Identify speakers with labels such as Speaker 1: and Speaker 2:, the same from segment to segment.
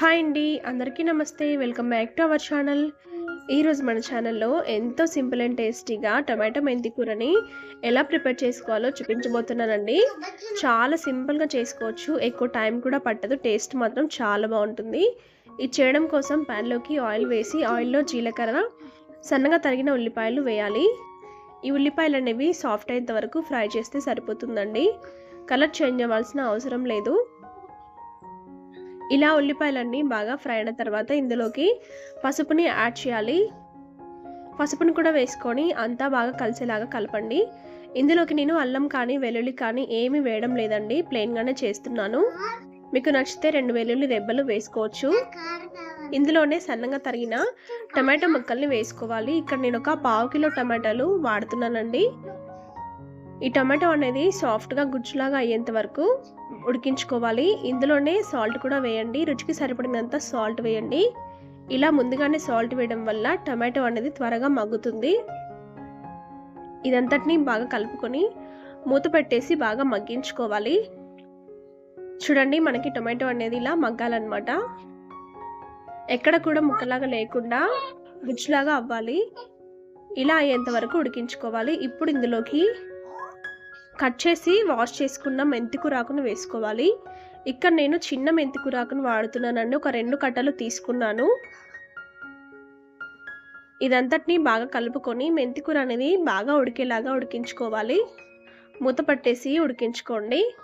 Speaker 1: Hi అండి అందరికీ నమస్తే. Welcome back to our channel. ఈరోజు మన ఛానల్లో ఎంతో సింపుల్ అండ్ టేస్టీగా టమాటో మెంతి కూరని ఎలా ప్రిపేర్ చేసుకోవాలో చూపించబోతున్నానండి. చాలా సింపుల్గా చేసుకోవచ్చు. ఎక్కువ టైం కూడా పట్టదు. టేస్ట్ మాత్రం చాలా బాగుంటుంది. ఇది చేయడం కోసం ప్యాన్లోకి ఆయిల్ వేసి ఆయిల్లో జీలకర్ర సన్నగా తరిగిన ఉల్లిపాయలు వేయాలి. ఈ ఉల్లిపాయలు అనేవి సాఫ్ట్ అయ్యేంత వరకు ఫ్రై చేస్తే సరిపోతుందండి. కలర్ చేంజ్ అవ్వాల్సిన అవసరం లేదు. ఇలా ఉల్లిపాయలన్నీ బాగా ఫ్రై అయిన తర్వాత ఇందులోకి పసుపుని యాడ్ చేయాలి. పసుపుని కూడా వేసుకొని అంతా బాగా కలిసేలాగా కలపండి. ఇందులోకి నేను అల్లం కానీ వెల్లుల్లి కానీ ఏమీ వేయడం లేదండి. ప్లెయిన్గానే చేస్తున్నాను. మీకు నచ్చితే రెండు వెల్లుల్లి దెబ్బలు వేసుకోవచ్చు. ఇందులోనే సన్నగా తరిగిన టమాటో ముక్కల్ని వేసుకోవాలి. ఇక్కడ నేను ఒక పావు కిలో టమాటాలు వాడుతున్నానండి. ఈ టమాటో అనేది సాఫ్ట్గా గుజ్జులాగా అయ్యేంత వరకు ఉడికించుకోవాలి. ఇందులోనే సాల్ట్ కూడా వేయండి. రుచికి సరిపడినంత సాల్ట్ వేయండి. ఇలా ముందుగానే సాల్ట్ వేయడం వల్ల టమాటో అనేది త్వరగా మగ్గుతుంది. ఇదంతటిని బాగా కలుపుకొని మూత పెట్టేసి బాగా మగ్గించుకోవాలి. చూడండి మనకి టొమాటో అనేది ఇలా మగ్గాలన్నమాట. ఎక్కడ కూడా ముక్కలాగా లేకుండా గుజ్జులాగా అవ్వాలి. ఇలా అయ్యేంత వరకు ఉడికించుకోవాలి. ఇప్పుడు ఇందులోకి కట్ చేసి వాష్ చేసుకున్న మెంతికూరాకును వేసుకోవాలి. ఇక్కడ నేను చిన్న మెంతికూరాకును వాడుతున్నానండి. ఒక రెండు కట్టలు తీసుకున్నాను. ఇదంతటిని బాగా కలుపుకొని మెంతికూర అనేది బాగా ఉడికేలాగా ఉడికించుకోవాలి. మూత పట్టేసి ఉడికించుకోండి.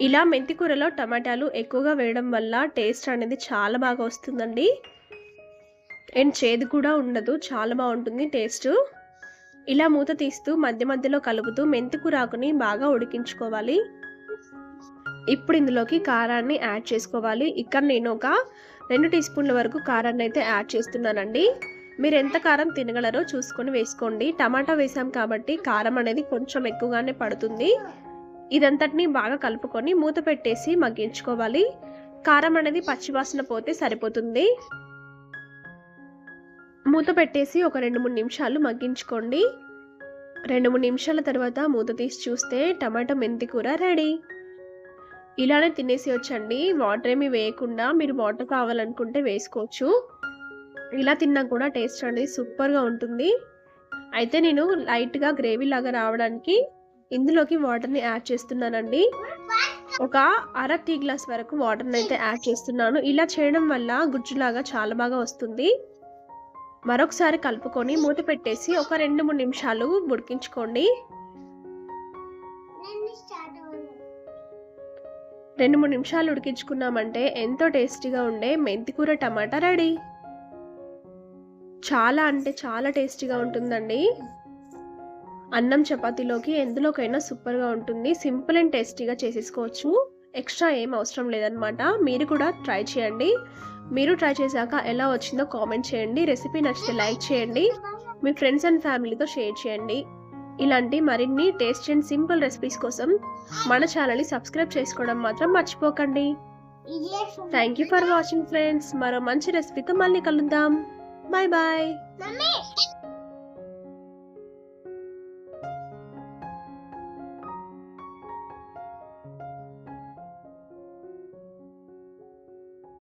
Speaker 1: ఇలా మెంతికూరలో టమాటాలు ఎక్కువగా వేయడం వల్ల టేస్ట్ అనేది చాలా బాగా వస్తుందండి. అండ్ చేదు కూడా ఉండదు. చాలా బాగుంటుంది టేస్ట్. ఇలా మూత తీస్తూ మధ్య మధ్యలో కలుపుతూ మెంతికూరాకుని బాగా ఉడికించుకోవాలి. ఇప్పుడు ఇందులోకి కారాన్ని యాడ్ చేసుకోవాలి. ఇక్కడ నేను ఒక రెండు టీ స్పూన్ల వరకు కారాన్ని అయితే యాడ్ చేస్తున్నానండి. మీరు ఎంత కారం తినగలరో చూసుకొని వేసుకోండి. టమాటా వేసాం కాబట్టి కారం అనేది కొంచెం ఎక్కువగానే పడుతుంది. ఇదంతటిని బాగా కలుపుకొని మూత పెట్టేసి మగ్గించుకోవాలి. కారం అనేది పచ్చివాసన పోతే సరిపోతుంది. మూత పెట్టేసి ఒక రెండు మూడు నిమిషాలు మగ్గించుకోండి. రెండు మూడు నిమిషాల తర్వాత మూత తీసి చూస్తే టమాటా మెంతి కూర రెడీ. ఇలానే తినేసి వచ్చండి. వాటర్ ఏమి వేయకుండా మీరు వాటర్ కావాలనుకుంటే వేసుకోవచ్చు. ఇలా తిన్నా కూడా టేస్ట్ అనేది సూపర్గా ఉంటుంది. అయితే నేను లైట్గా గ్రేవీ లాగా రావడానికి ఇందులోకి వాటర్ని యాడ్ చేస్తున్నానండి. ఒక అర టీ గ్లాస్ వరకు వాటర్ని అయితే యాడ్ చేస్తున్నాను. ఇలా చేయడం వల్ల గుజ్జులాగా చాలా బాగా వస్తుంది. మరొకసారి కలుపుకొని మూత పెట్టేసి ఒక రెండు మూడు నిమిషాలు ఉడికించుకోండి. రెండు మూడు నిమిషాలు ఉడికించుకున్నామంటే ఎంతో టేస్టీగా ఉండే మెంతికూర టమాటా రెడీ. చాలా అంటే చాలా టేస్టీగా ఉంటుందండి. అన్నం చపాతీలోకి ఎందులోకైనా సూపర్గా ఉంటుంది. సింపుల్ అండ్ టేస్టీగా చేసేసుకోవచ్చు. ఎక్స్ట్రా ఏం అవసరం లేదనమాట. మీరు కూడా ట్రై చేయండి. మీరు ట్రై చేశాక ఎలా వచ్చిందో కామెంట్ చేయండి. రెసిపీ నచ్చితే లైక్ చేయండి. మీ ఫ్రెండ్స్ అండ్ ఫ్యామిలీతో షేర్ చేయండి. ఇలాంటి మరిన్ని టేస్ట్ అండ్ సింపుల్ రెసిపీస్ కోసం మన ఛానల్ని సబ్స్క్రైబ్ చేసుకోవడం మాత్రం మర్చిపోకండి. Thank you for watching friends మరో మంచి రెసిపీతో మళ్ళీ కలుద్దాం. Bye bye